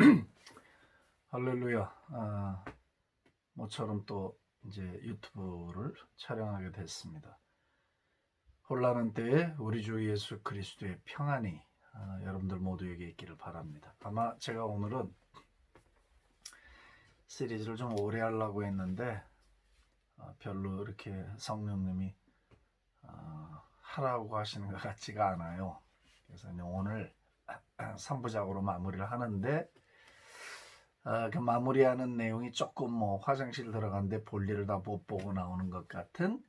할렐루야. 아, 모처럼 또 이제 유튜브를 촬영하게 됐습니다. 혼란한 때에 우리 주 예수 그리스도의 평안이 아, 여러분들 모두에게 있기를 바랍니다. 아마 제가 오늘은 시리즈를 좀 오래 하려고 했는데 아, 별로 이렇게 성령님이 아, 하라고 하시는 것 같지가 않아요. 그래서 오늘 3부작으로 마무리를 하는데 아, 그 마무리하는 내용이 조금 뭐 화장실 들어갔는데 볼일을 다 못 보고 나오는 것 같은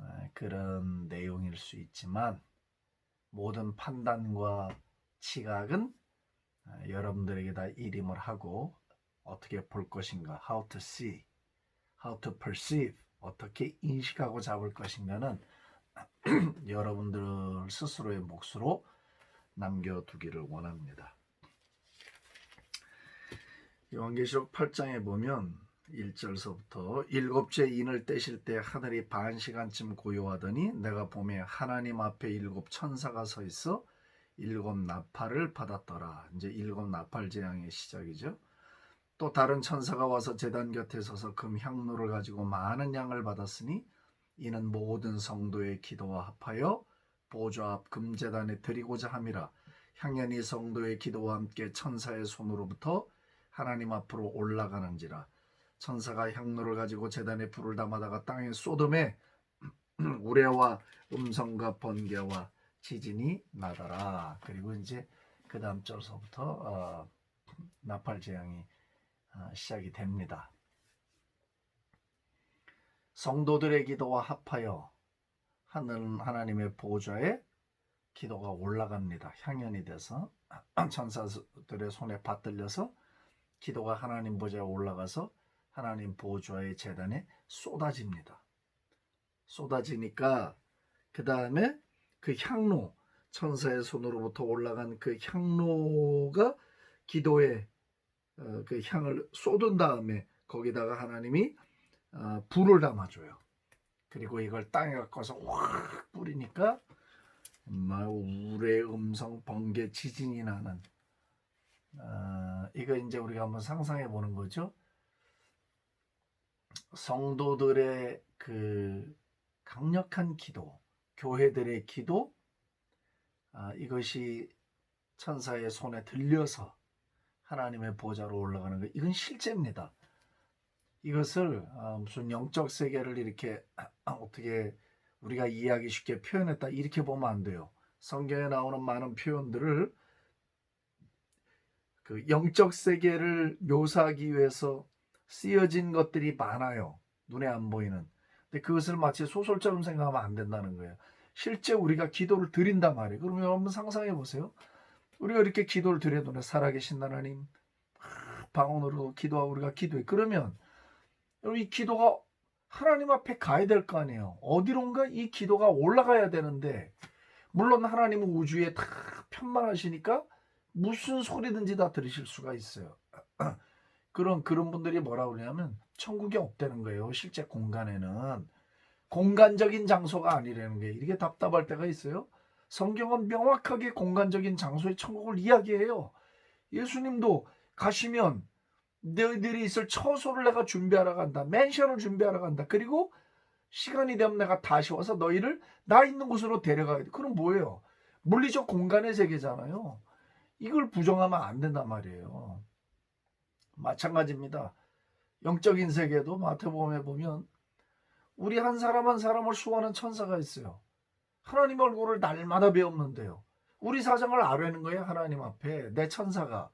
아, 그런 내용일 수 있지만 모든 판단과 지각은 아, 여러분들에게 다 일임을 하고 어떻게 볼 것인가, how to see, how to perceive, 어떻게 인식하고 잡을 것인가는 여러분들 스스로의 몫으로 남겨두기를 원합니다. 요한계시록 8장에 보면 1절서부터 일곱째 인을 떼실 때 하늘이 반 시간쯤 고요하더니 내가 보매 하나님 앞에 일곱 천사가 서 있어 일곱 나팔을 받았더라. 이제 일곱 나팔 재앙의 시작이죠. 또 다른 천사가 와서 제단 곁에 서서 금 향로를 가지고 많은 양을 받았으니 이는 모든 성도의 기도와 합하여 보좌 앞 금제단에 드리고자 함이라 향연이 성도의 기도와 함께 천사의 손으로부터 하나님 앞으로 올라가는지라 천사가 향로를 가지고 제단에 불을 담아다가 땅에 쏟음에 우레와 음성과 번개와 지진이 나더라. 그리고 이제 그 다음 절서부터 어, 나팔 재앙이 어, 시작이 됩니다. 성도들의 기도와 합하여 하늘 하나님의 보좌에 기도가 올라갑니다. 향연이 돼서 천사들의 손에 받들려서 기도가 하나님 보좌에 올라가서 하나님 보좌의 재단에 쏟아집니다. 쏟아지니까 그 다음에 그 향로 천사의 손으로부터 올라간 그 향로가 기도에 어, 그 향을 쏟은 다음에 거기다가 하나님이 어, 불을 담아줘요. 그리고 이걸 땅에 갖고 와서 확 뿌리니까 우레 음성 번개 지진이 나는 어, 이거 이제 우리가 한번 상상해 보는 거죠. 성도들의 그 강력한 기도, 교회들의 기도, 아, 이것이 천사의 손에 들려서 하나님의 보좌로 올라가는 것, 이건 실제입니다. 이것을 아, 무슨 영적 세계를 이렇게 어떻게 우리가 이해하기 쉽게 표현했다 이렇게 보면 안 돼요. 성경에 나오는 많은 표현들을 그 영적 세계를 묘사하기 위해서 쓰여진 것들이 많아요. 눈에 안 보이는. 근데 그것을 마치 소설처럼 생각하면 안 된다는 거예요. 실제 우리가 기도를 드린단 말이에요. 그러면 여러분 상상해 보세요. 우리가 이렇게 기도를 드려도 살아계신 하나님 방언으로 기도하고 우리가 기도해. 그러면 여러분 이 기도가 하나님 앞에 가야 될 거 아니에요. 어디론가 이 기도가 올라가야 되는데 물론 하나님은 우주에 다 편만하시니까 무슨 소리든지 다 들으실 수가 있어요. 그런 그런 분들이 뭐라 그러냐면 천국이 없다는 거예요. 실제 공간에는 공간적인 장소가 아니라는 게 이게 답답할 때가 있어요. 성경은 명확하게 공간적인 장소의 천국을 이야기해요. 예수님도 가시면 너희들이 있을 처소를 내가 준비하러 간다. 맨션을 준비하러 간다. 그리고 시간이 되면 내가 다시 와서 너희를 나 있는 곳으로 데려가야 돼. 그럼 뭐예요? 물리적 공간의 세계잖아요. 이걸 부정하면 안 된단 말이에요. 마찬가지입니다. 영적인 세계도 마태복음에 보면 우리 한 사람 한 사람을 수호하는 천사가 있어요. 하나님 얼굴을 날마다 배웠는데요. 우리 사정을 아뢰는 거예요. 하나님 앞에 내 천사가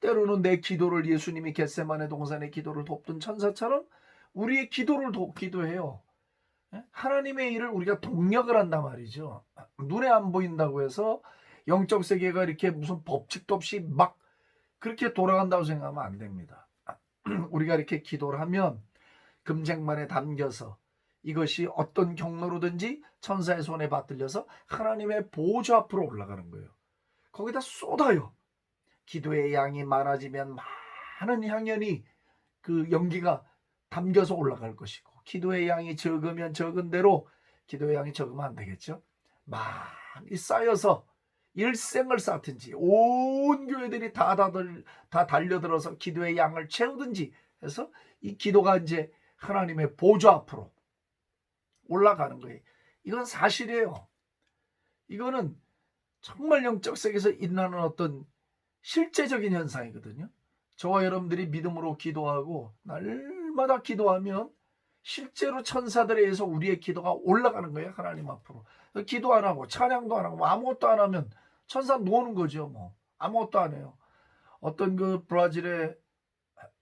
때로는 내 기도를 예수님이 겟세만의 동산의 기도를 돕던 천사처럼 우리의 기도를 돕기도 해요. 예? 하나님의 일을 우리가 동력을 한단 말이죠. 눈에 안 보인다고 해서 영적 세계가 이렇게 무슨 법칙도 없이 막 그렇게 돌아간다고 생각하면 안 됩니다. 우리가 이렇게 기도를 하면 금쟁만에 담겨서 이것이 어떤 경로로든지 천사의 손에 받들려서 하나님의 보좌 앞으로 올라가는 거예요. 거기다 쏟아요. 기도의 양이 많아지면 많은 향연이 그 연기가 담겨서 올라갈 것이고 기도의 양이 적으면 적은 대로 기도의 양이 적으면 안 되겠죠. 많이 쌓여서 일생을 쌓든지 온 교회들이 다 다들 다 달려들어서 기도의 양을 채우든지 해서 이 기도가 이제 하나님의 보좌 앞으로 올라가는 거예요. 이건 사실이에요. 이거는 정말 영적 세계에서 일어나는 어떤 실제적인 현상이거든요. 저와 여러분들이 믿음으로 기도하고 날마다 기도하면 실제로 천사들에 의해서 우리의 기도가 올라가는 거예요. 하나님 앞으로. 기도 안 하고 찬양도 안 하고 뭐 아무것도 안 하면 천사 노는 거죠. 뭐 아무것도 안 해요. 어떤 그 브라질의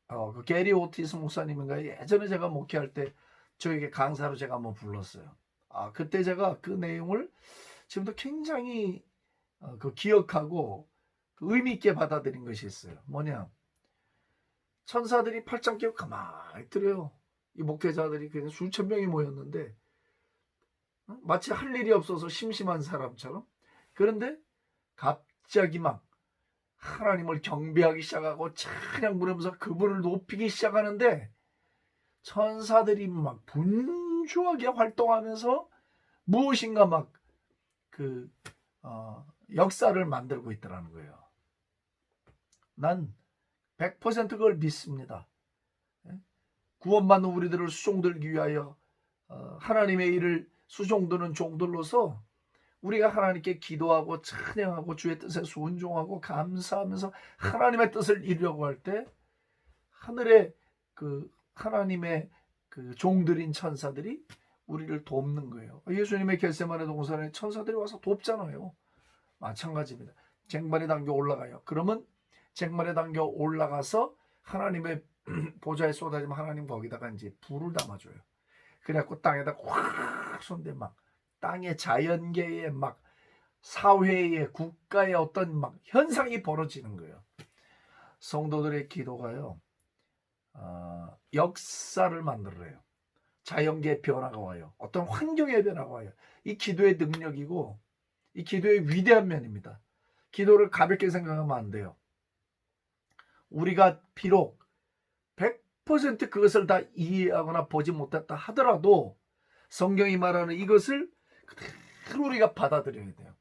어, 그 게리 오티스 목사님인가 예전에 제가 목회할 때 저에게 강사로 제가 한번 불렀어요. 아 그때 제가 그 내용을 지금도 굉장히 어, 그 기억하고 그 의미 있게 받아들인 것이 있어요. 뭐냐? 천사들이 팔짱 끼고 가만히 있더래요. 이 목회자들이 그냥 수천 명이 모였는데 어? 마치 할 일이 없어서 심심한 사람처럼 그런데 갑자기 막 하나님을 경배하기 시작하고 찬양 부르면서 그분을 높이기 시작하는데 천사들이 막 분주하게 활동하면서 무엇인가 막그 어, 역사를 만들고 있더라는 거예요. 난 100% 그걸 믿습니다. 예? 구원받는 우리들을 수종들기 위하여 어, 하나님의 일을 수종드는 종들로서 우리가 하나님께 기도하고 찬양하고 주의 뜻에 순종하고 감사하면서 하나님의 뜻을 이루려고 할 때 하늘의 그 하나님의 그 종들인 천사들이 우리를 돕는 거예요. 예수님의 겟세마네 동산에 천사들이 와서 돕잖아요. 마찬가지입니다. 쟁반에 당겨 올라가요. 그러면 쟁반에 당겨 올라가서 하나님의 보좌에 쏟아지면 하나님 거기다가 이제 불을 담아줘요. 그래갖고 땅에다 확 쏜대 막 땅의 자연계에 막 사회의 국가의 어떤 막 현상이 벌어지는 거예요. 성도들의 기도가요. 어, 역사를 만들어요. 자연계의 변화가 와요. 어떤 환경의 변화가 와요. 이 기도의 능력이고 이 기도의 위대한 면입니다. 기도를 가볍게 생각하면 안 돼요. 우리가 비록 100% 그것을 다 이해하거나 보지 못했다 하더라도 성경이 말하는 이것을 그대로 우리가 받아들여야 돼요.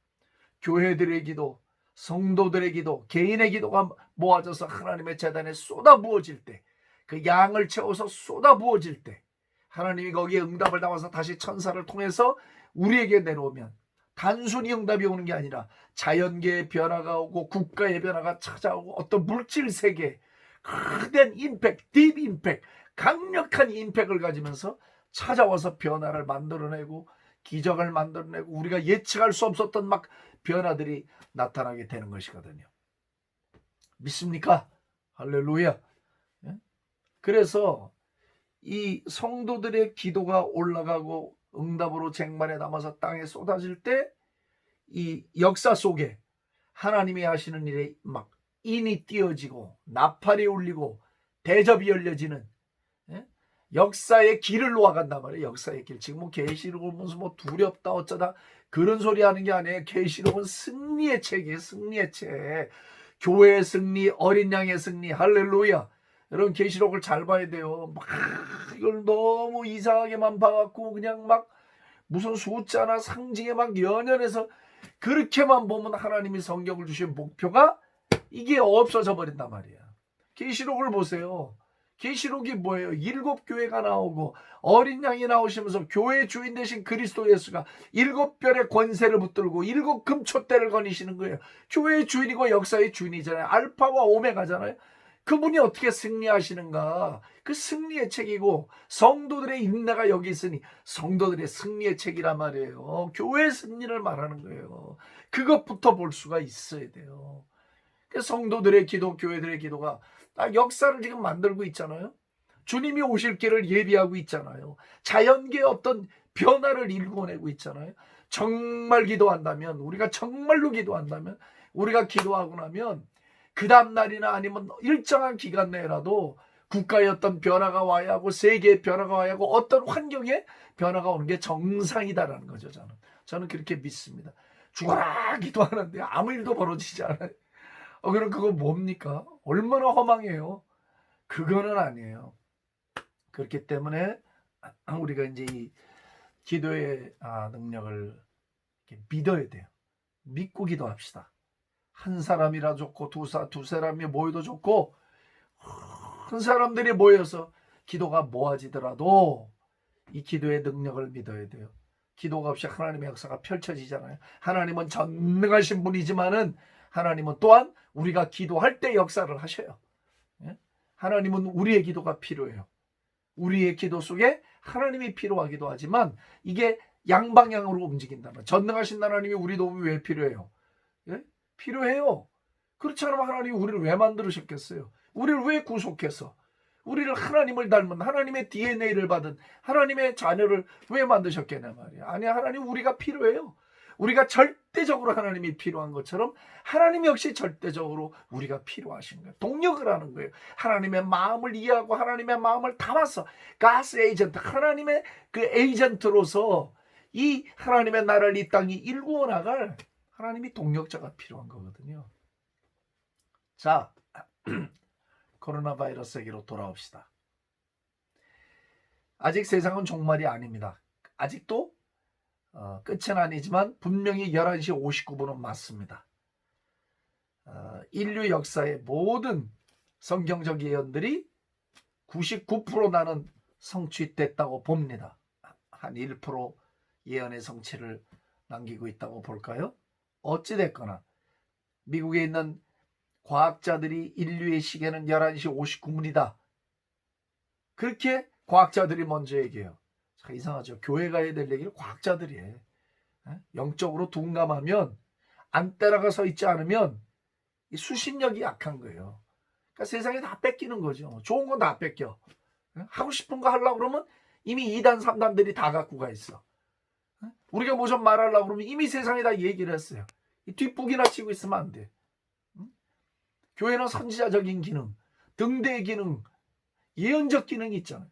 교회들의 기도, 성도들의 기도, 개인의 기도가 모아져서 하나님의 재단에 쏟아 부어질 때, 그 양을 채워서 쏟아 부어질 때, 하나님이 거기에 응답을 담아서 다시 천사를 통해서 우리에게 내려오면 단순히 응답이 오는 게 아니라 자연계의 변화가 오고 국가의 변화가 찾아오고 어떤 물질 세계 크된 임팩, 딥 임팩, 강력한 임팩을 가지면서 찾아와서 변화를 만들어내고 기적을 만들어내고 우리가 예측할 수 없었던 막 변화들이 나타나게 되는 것이거든요. 믿습니까? 할렐루야. 예? 그래서 이 성도들의 기도가 올라가고 응답으로 쟁반에 담아서 땅에 쏟아질 때 이 역사 속에 하나님이 하시는 일에 막 인이 띄어지고 나팔이 울리고 대접이 열려지는 예? 역사의 길을 놓아간단 말이에요. 역사의 길. 지금 뭐 계시록을 보면서 뭐 두렵다 어쩌다 그런 소리 하는 게 아니에요. 계시록은 승리의 책이에요. 승리의 책. 교회의 승리, 어린 양의 승리. 할렐루야. 여러분 계시록을 잘 봐야 돼요. 막 이걸 너무 이상하게만 봐갖고 그냥 막 무슨 숫자나 상징에 막 연연해서 그렇게만 보면 하나님이 성경을 주신 목표가 이게 없어져 버린단 말이야. 계시록을 보세요. 계시록이 뭐예요? 일곱 교회가 나오고 어린 양이 나오시면서 교회 주인 되신 그리스도 예수가 일곱 별의 권세를 붙들고 일곱 금촛대를 거니시는 거예요. 교회의 주인이고 역사의 주인이잖아요. 알파와 오메가잖아요. 그분이 어떻게 승리하시는가? 그 승리의 책이고 성도들의 인내가 여기 있으니 성도들의 승리의 책이란 말이에요. 교회 승리를 말하는 거예요. 그것부터 볼 수가 있어야 돼요. 그 성도들의 기도, 교회들의 기도가 딱 역사를 지금 만들고 있잖아요. 주님이 오실 길을 예비하고 있잖아요. 자연계의 어떤 변화를 일궈내고 있잖아요. 정말 기도한다면, 우리가 정말로 기도한다면, 우리가 기도하고 나면 그 다음 날이나 아니면 일정한 기간 내라도 국가의 어떤 변화가 와야 하고 세계의 변화가 와야 하고 어떤 환경에 변화가 오는 게 정상이다라는 거죠. 저는 저는 그렇게 믿습니다. 죽어라 기도하는데 아무 일도 벌어지지 않아요. 어, 그럼 그거 뭡니까? 얼마나 허망해요. 그거는 아니에요. 그렇기 때문에 우리가 이제 이 기도의 아, 능력을 믿어야 돼요. 믿고 기도합시다. 한 사람이라 좋고 두, 사, 두 사람이 모여도 좋고 큰 사람들이 모여서 기도가 모아지더라도 이 기도의 능력을 믿어야 돼요. 기도가 없이 하나님의 역사가 펼쳐지잖아요. 하나님은 전능하신 분이지만은 하나님은 또한 우리가 기도할 때 역사를 하셔요. 예? 하나님은 우리의 기도가 필요해요. 우리의 기도 속에 하나님이 필요하기도 하지만 이게 양방향으로 움직인다면 전능하신 하나님이 우리 도움이 왜 필요해요? 예? 필요해요. 그렇지 않으면 하나님이 우리를 왜 만들으셨겠어요? 우리를 왜 구속해서 우리를 하나님을 닮은 하나님의 DNA를 받은 하나님의 자녀를 왜 만드셨겠냐 말이야. 아니 하나님 우리가 필요해요. 우리가 절대적으로 하나님이 필요한 것처럼 하나님 역시 절대적으로 우리가 필요하신 거예요. 동력을 하는 거예요. 하나님의 마음을 이해하고 하나님의 마음을 담아서 가스 에이전트 하나님의 그 에이전트로서 이 하나님의 나라를 이 땅이 일구어 나갈 하나님이 동력자가 필요한 거거든요. 자, 코로나 바이러스에게로 돌아옵시다. 아직 세상은 종말이 아닙니다. 아직도 어, 끝은 아니지만 분명히 11시 59분은 맞습니다. 어, 인류 역사의 모든 성경적 예언들이 99% 나는 성취됐다고 봅니다. 한 1% 예언의 성취를 남기고 있다고 볼까요? 어찌됐거나 미국에 있는 과학자들이 인류의 시계는 11시 59분이다. 그렇게 과학자들이 먼저 얘기해요. 참 이상하죠. 교회가 해야 될 얘기를 과학자들이 해. 예? 영적으로 둔감하면 안 따라가 서 있지 않으면 이 수신력이 약한 거예요. 그러니까 세상에 다 뺏기는 거죠. 좋은 건 다 뺏겨. 예? 하고 싶은 거 하려고 그러면 이미 2단, 3단들이 다 갖고 가 있어. 예? 우리가 뭐 좀 말하려고 그러면 이미 세상에 다 얘기를 했어요. 이 뒷북이나 치고 있으면 안 돼. 응? 교회는 선지자적인 기능, 등대 기능, 예언적 기능이 있잖아요.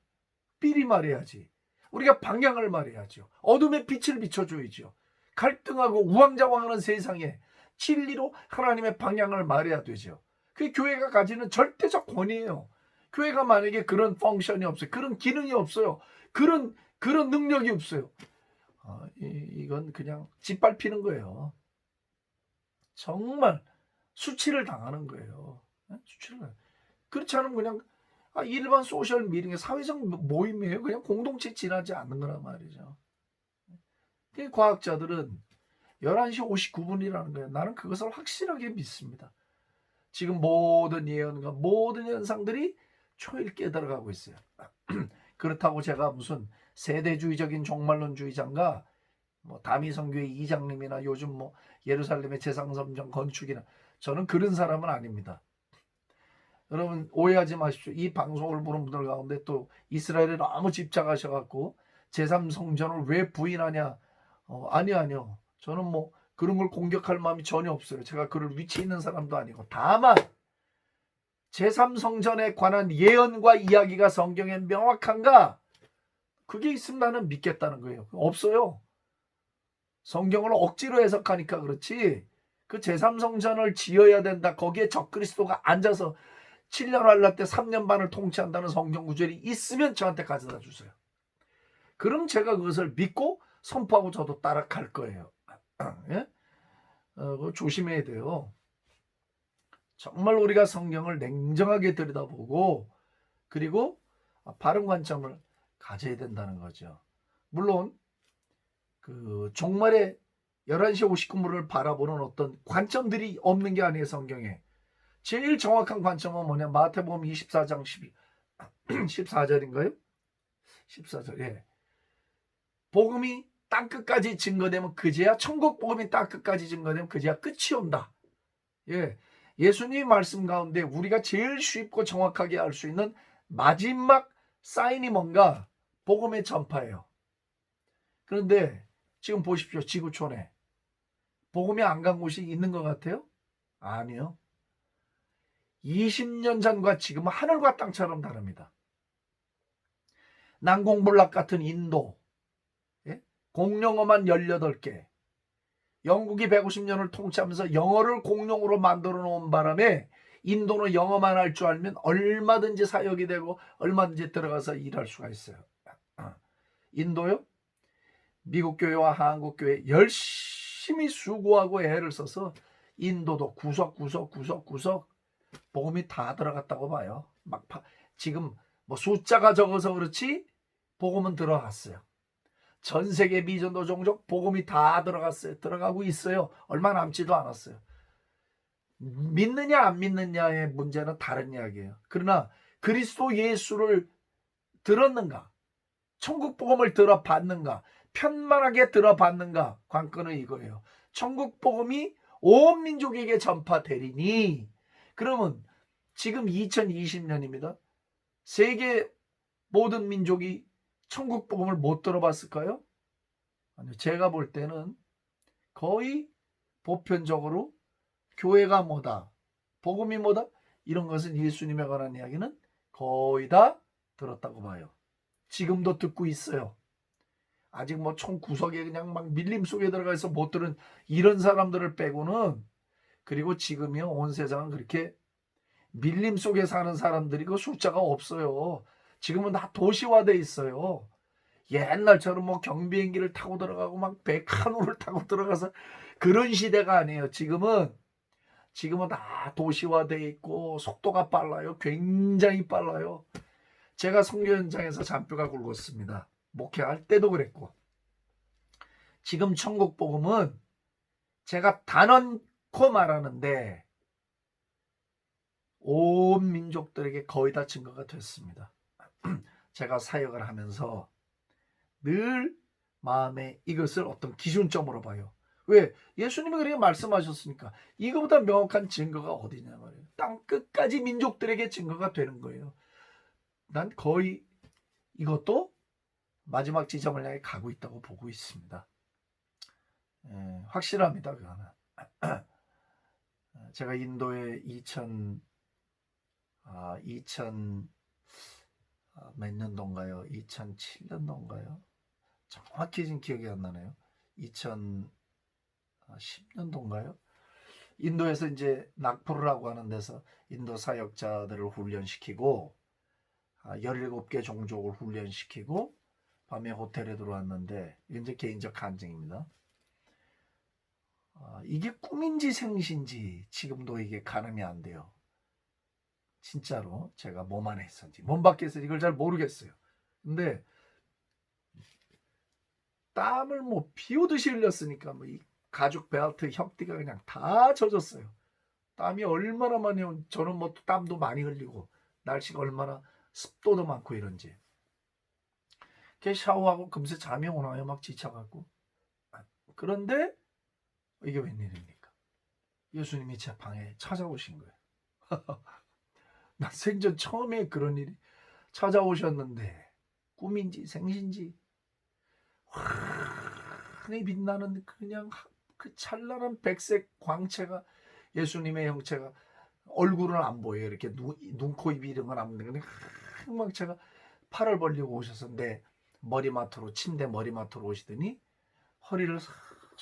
미리 말해야지. 우리가 방향을 말해야죠. 어둠의 빛을 비춰줘야죠. 갈등하고 우왕좌왕하는 세상에 진리로 하나님의 방향을 말해야 되죠. 그게 교회가 가지는 절대적 권위예요. 교회가 만약에 그런 펑션이 없어요. 그런 기능이 없어요. 그런 그런 능력이 없어요. 어, 이, 이건 그냥 짓밟히는 거예요. 정말 수치를 당하는 거예요. 예? 수치를 당- 그렇지 않으면 그냥 아, 일반 소셜 미팅의 사회적 모임이에요. 그냥 공동체 지나지 않는 거란 말이죠. 그 과학자들은 11시 59분이라는 거예요. 나는 그것을 확실하게 믿습니다. 지금 모든 예언과 모든 현상들이 초일 깨달아가고 있어요. 그렇다고 제가 무슨 세대주의적인 종말론주의자인가 뭐 다미성교회 이장님이나 요즘 뭐 예루살렘의 재상섬정 건축이나 저는 그런 사람은 아닙니다. 여러분 오해하지 마십시오. 이 방송을 보는 분들 가운데 또 이스라엘에 너무 집착하셔갖고 제3성전을 왜 부인하냐? 어, 아니 아니요. 저는 뭐 그런 걸 공격할 마음이 전혀 없어요. 제가 그럴 위치에 있는 사람도 아니고 다만 제3성전에 관한 예언과 이야기가 성경에 명확한가? 그게 있으면 나는 믿겠다는 거예요. 없어요. 성경을 억지로 해석하니까 그렇지. 그 제3성전을 지어야 된다. 거기에 적그리스도가 앉아서 7년 할라 때 3년 반을 통치한다는 성경 구절이 있으면 저한테 가져다 주세요. 그럼 제가 그것을 믿고 선포하고 저도 따라갈 거예요. 예? 어, 조심해야 돼요. 정말 우리가 성경을 냉정하게 들여다보고 그리고 바른 관점을 가져야 된다는 거죠. 물론 그 종말의 11시 59분을 바라보는 어떤 관점들이 없는 게 아니에요 성경에 제일 정확한 관점은 뭐냐 마태복음 24장 12, 14절인가요? 14절 예. 복음이 땅 끝까지 증거되면 그제야 천국 복음이 땅 끝까지 증거되면 그제야 끝이 온다. 예. 예수님 말씀 가운데 우리가 제일 쉽고 정확하게 알 수 있는 마지막 사인이 뭔가 복음의 전파예요. 그런데 지금 보십시오. 지구촌에 복음이 안 간 곳이 있는 것 같아요? 아니요. 20년 전과 지금은 하늘과 땅처럼 다릅니다. 난공불락 같은 인도, 예? 공용어만 18개, 영국이 150년을 통치하면서 영어를 공용으로 만들어 놓은 바람에 인도는 영어만 할 줄 알면 얼마든지 사역이 되고 얼마든지 들어가서 일할 수가 있어요. 인도요? 미국 교회와 한국 교회 열심히 수고하고 애를 써서 인도도 구석구석 구석구석 복음이 다 들어갔다고 봐요. 막 파- 지금 뭐 숫자가 적어서 그렇지 복음은 들어갔어요. 전 세계 미전도 종족 복음이 다 들어갔어요. 들어가고 있어요. 얼마 남지도 않았어요. 믿느냐 안 믿느냐의 문제는 다른 이야기예요. 그러나 그리스도 예수를 들었는가? 천국 복음을 들어봤는가? 편만하게 들어봤는가? 관건은 이거예요. 천국 복음이 온 민족에게 전파되리니 그러면 지금 2020년입니다. 세계 모든 민족이 천국 복음을 못 들어봤을까요? 아니요. 제가 볼 때는 거의 보편적으로 교회가 뭐다, 복음이 뭐다 이런 것은 예수님에 관한 이야기는 거의 다 들었다고 봐요. 지금도 듣고 있어요. 아직 뭐 총 구석에 그냥 막 밀림 속에 들어가 있어 못 들은 이런 사람들을 빼고는 그리고 지금이요 온 세상은 그렇게 밀림 속에 사는 사람들이 그 숫자가 없어요. 지금은 다 도시화돼 있어요. 옛날처럼 뭐 경비행기를 타고 들어가고 막 백한호를 타고 들어가서 그런 시대가 아니에요. 지금은 지금은 다 도시화돼 있고 속도가 빨라요. 굉장히 빨라요. 제가 선교 현장에서 잔뼈가 굵었습니다. 목회할 때도 그랬고. 지금 천국 복음은 제가 단언 코 말하는데 온 민족들에게 거의 다 증거가 됐습니다. 제가 사역을 하면서 늘 마음에 이것을 어떤 기준점으로 봐요. 왜? 예수님이 그렇게 말씀하셨으니까 이거보다 명확한 증거가 어디냐 말이에요. 땅 끝까지 민족들에게 증거가 되는 거예요. 난 거의 이것도 마지막 지점을 향해 가고 있다고 보고 있습니다. 예, 확실합니다. 그거는. 제가 인도에 2000 아, 2000 아, 몇 년도인가요? 2007년도인가요? 정확히 지금 기억이 안 나네요. 2010년도인가요? 인도에서 이제 낙포르라고 하는 데서 인도 사역자들을 훈련시키고 아, 17개 종족을 훈련시키고 밤에 호텔에 들어왔는데 이제 개인적 간증입니다. 아, 이게 꿈인지 생신지 지금도 이게 가늠이 안 돼요. 진짜로 제가 몸 안에 있었는지 몸 밖에 있었는지 이걸 잘 모르겠어요. 근데 땀을 뭐 비오듯이 흘렸으니까 뭐 이 가죽 벨트 협디가 그냥 다 젖었어요. 땀이 얼마나 많이 온- 저는 뭐 땀도 많이 흘리고 날씨가 얼마나 습도도 많고 이런지. 이렇게 샤워하고 금세 잠이 오나요? 막 지쳐갖고. 아, 그런데 이게 웬일입니까? 예수님이 제 방에 찾아오신 거예요. 나 생전 처음에 그런 일이 찾아오셨는데 꿈인지 생신지 환히 빛나는 그냥 그 찬란한 백색 광채가 예수님의 형체가 얼굴은 안 보여요. 이렇게 눈, 눈 코, 입 이런 건 안 보이는데 황광채가 팔을 벌리고 오셨었는데 머리맡으로 침대 머리맡으로 오시더니 허리를 싹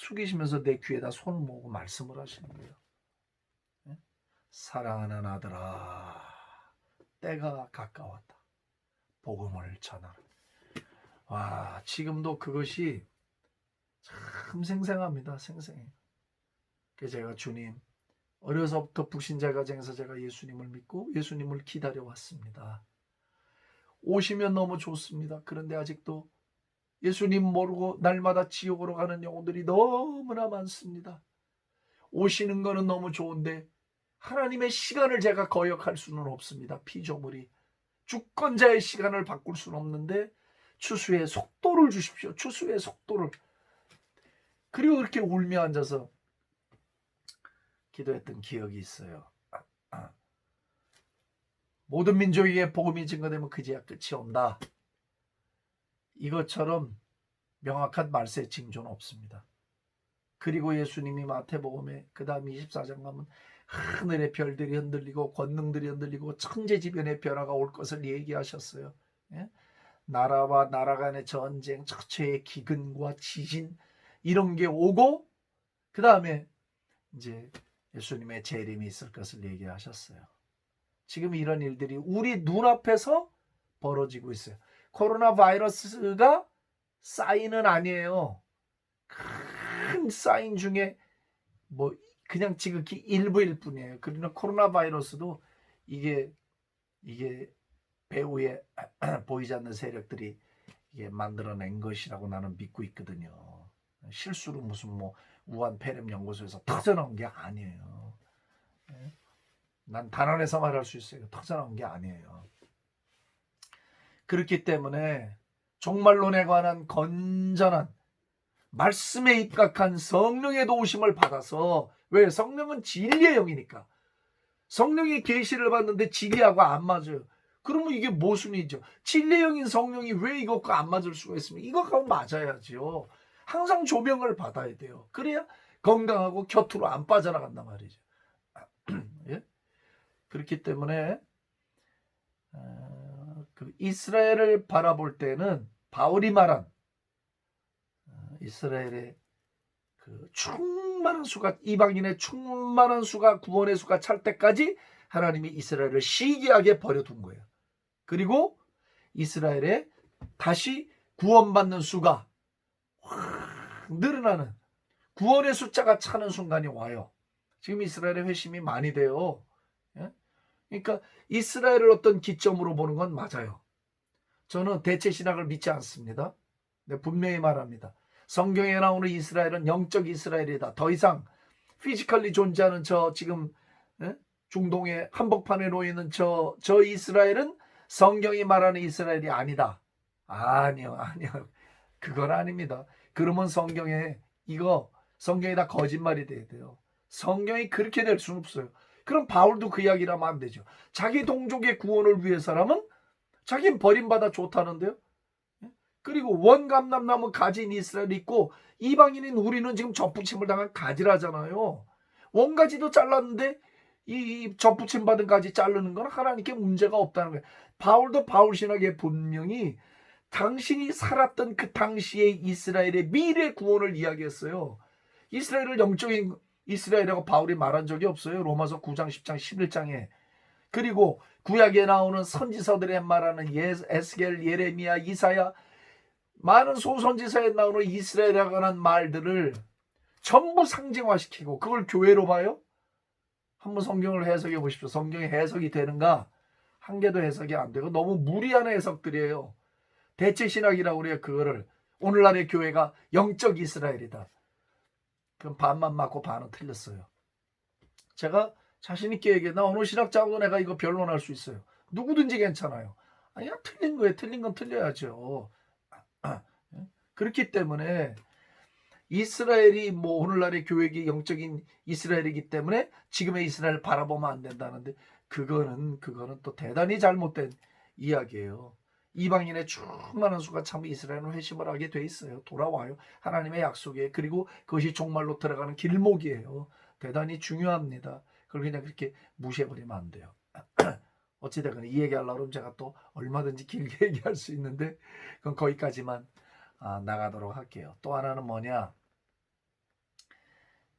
숙이시면서 내 귀에다 손 모으고 말씀을 하시는 거예요. 예? 사랑하는 아들아, 때가 가까웠다. 복음을 전하라. 와, 지금도 그것이 참 생생합니다. 생생해요. 그래서 제가 주님, 어려서부터 북신자 가정에서 제가 예수님을 믿고 예수님을 기다려 왔습니다. 오시면 너무 좋습니다. 그런데 아직도 예수님 모르고 날마다 지옥으로 가는 영혼들이 너무나 많습니다. 오시는 거는 너무 좋은데 하나님의 시간을 제가 거역할 수는 없습니다. 피조물이 주권자의 시간을 바꿀 수는 없는데 추수의 속도를 주십시오. 추수의 속도를. 그리고 그렇게 울며 앉아서 기도했던 기억이 있어요. 모든 민족에게 복음이 증거되면 그제야 끝이 온다. 이것처럼 명확한 말세의 징조는 없습니다. 그리고 예수님이 마태복음에 그 다음 24장 가면 하늘의 별들이 흔들리고 권능들이 흔들리고 천재지변의 변화가 올 것을 얘기하셨어요. 예? 나라와 나라 간의 전쟁, 처처의 기근과 지진 이런 게 오고 그 다음에 이제 예수님의 재림이 있을 것을 얘기하셨어요. 지금 이런 일들이 우리 눈앞에서 벌어지고 있어요. 코로나 바이러스가 사인은 아니에요. 큰 사인 중에 뭐 그냥 지극히 일부일 뿐이에요. 그러나 코로나 바이러스도 이게 이게 배후에 보이지 않는 세력들이 이게 만들어낸 것이라고 나는 믿고 있거든요. 실수로 무슨 뭐 우한 폐렴 연구소에서 터져나온 게 아니에요. 예? 난 단언해서 말할 수 있어요. 터져나온 게 아니에요. 그렇기 때문에 종말론에 관한 건전한 말씀에 입각한 성령의 도우심을 받아서 왜 성령은 진리의 영이니까 성령이 계시를 받는데 진리하고 안 맞아요. 그러면 이게 모순이죠. 진리의 영인 성령이 왜 이것과 안 맞을 수가 있습니까? 이것하고 맞아야지요. 항상 조명을 받아야 돼요. 그래야 건강하고 곁으로 안 빠져나간단 말이죠. 예? 그렇기 때문에 이스라엘을 바라볼 때는 바울이 말한 어, 이스라엘의 그 충만한 수가 이방인의 충만한 수가 구원의 수가 찰 때까지 하나님이 이스라엘을 시기하게 버려둔 거예요. 그리고 이스라엘에 다시 구원받는 수가 확 늘어나는 구원의 숫자가 차는 순간이 와요. 지금 이스라엘의 회심이 많이 돼요. 예? 그러니까 이스라엘을 어떤 기점으로 보는 건 맞아요. 저는 대체 신학을 믿지 않습니다. 네, 분명히 말합니다. 성경에 나오는 이스라엘은 영적 이스라엘이다. 더 이상 피지컬리 존재하는 저 지금 예? 중동의 한복판에 놓이는 저, 저 이스라엘은 성경이 말하는 이스라엘이 아니다. 아니요, 아니요. 그건 아닙니다. 그러면 성경에 이거 성경이 다 거짓말이 돼야 돼요. 성경이 그렇게 될 수는 없어요. 그럼 바울도 그 이야기를 하면 안 되죠. 자기 동족의 구원을 위해서라면 자기는 버림받아 좋다는데요. 예? 그리고 원감남나무 가진 이스라엘이 있고 이방인인 우리는 지금 접붙임을 당한 가지라잖아요. 원가지도 잘랐는데 이, 이 접붙임 받은 가지 자르는 건 하나님께 문제가 없다는 거예요. 바울도 바울 신학에 분명히 당신이 살았던 그 당시의 이스라엘의 미래 구원을 이야기했어요. 이스라엘을 영적인 이스라엘이라고 바울이 말한 적이 없어요. 로마서 9장, 10장, 11장에. 그리고 구약에 나오는 선지서들의 말하는 예, 에스겔, 예레미야, 이사야 많은 소선지서에 나오는 이스라엘에 관한 말들을 전부 상징화시키고 그걸 교회로 봐요? 한번 성경을 해석해 보십시오. 성경이 해석이 되는가? 한 개도 해석이 안 되고 너무 무리한 해석들이에요. 대체 신학이라고 그래요. 그거를 오늘날의 교회가 영적 이스라엘이다. 그럼 반만 맞고 반은 틀렸어요. 제가 자신 있게 얘기해. 나 어느 신학자하고 내가 이거 변론할 수 있어요. 누구든지 괜찮아요. 아니야 틀린 거예요. 틀린 건 틀려야죠. 그렇기 때문에 이스라엘이 뭐 오늘날의 교회기 영적인 이스라엘이기 때문에 지금의 이스라엘 바라보면 안 된다는데 그거는 그거는 또 대단히 잘못된 이야기예요. 이방인의 충만한 수가 참 이스라엘은 회심을 하게 돼 있어요. 돌아와요. 하나님의 약속에 그리고 그것이 종말로 들어가는 길목이에요. 대단히 중요합니다. 그걸 그냥 그렇게 무시해버리면 안 돼요. 어찌되건 이 얘기하려고 그러면 제가 또 얼마든지 길게 얘기할 수 있는데 그건 거기까지만 아, 나가도록 할게요. 또 하나는 뭐냐?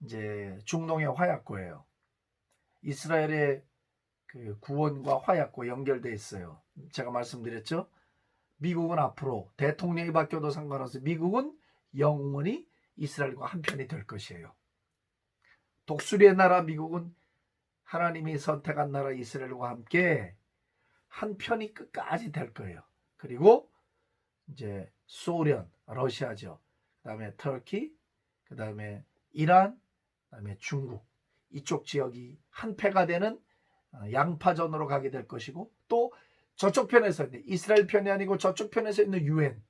이제 중동의 화약고예요. 이스라엘의 그 구원과 화약고 연결돼 있어요. 제가 말씀드렸죠. 미국은 앞으로 대통령이 바뀌어도 상관없이 미국은 영원히 이스라엘과 한편이 될 것이에요. 독수리의 나라 미국은 하나님이 선택한 나라 이스라엘과 함께 한편이 끝까지 될 거예요. 그리고 이제 소련, 러시아죠. 그다음에 터키, 그다음에 이란, 그다음에 중국 이쪽 지역이 한패가 되는 어, 양파전으로 가게 될 것이고 또 저쪽 편에서 이스라엘 편이 아니고 저쪽 편에서 있는 유엔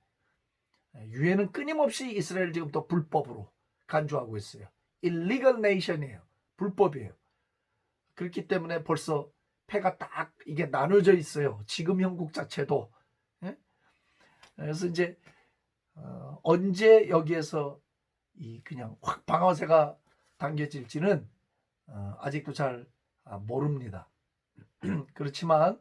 유엔은 끊임없이 이스라엘 지금 또 불법으로 간주하고 있어요. illegal nation이에요. 불법이에요. 그렇기 때문에 벌써 패가 딱 이게 나눠져 있어요. 지금 형국 자체도. 예? 그래서 이제 어, 언제 여기에서 이 그냥 확 방아쇠가 당겨질지는 어, 아직도 잘 아, 모릅니다. 그렇지만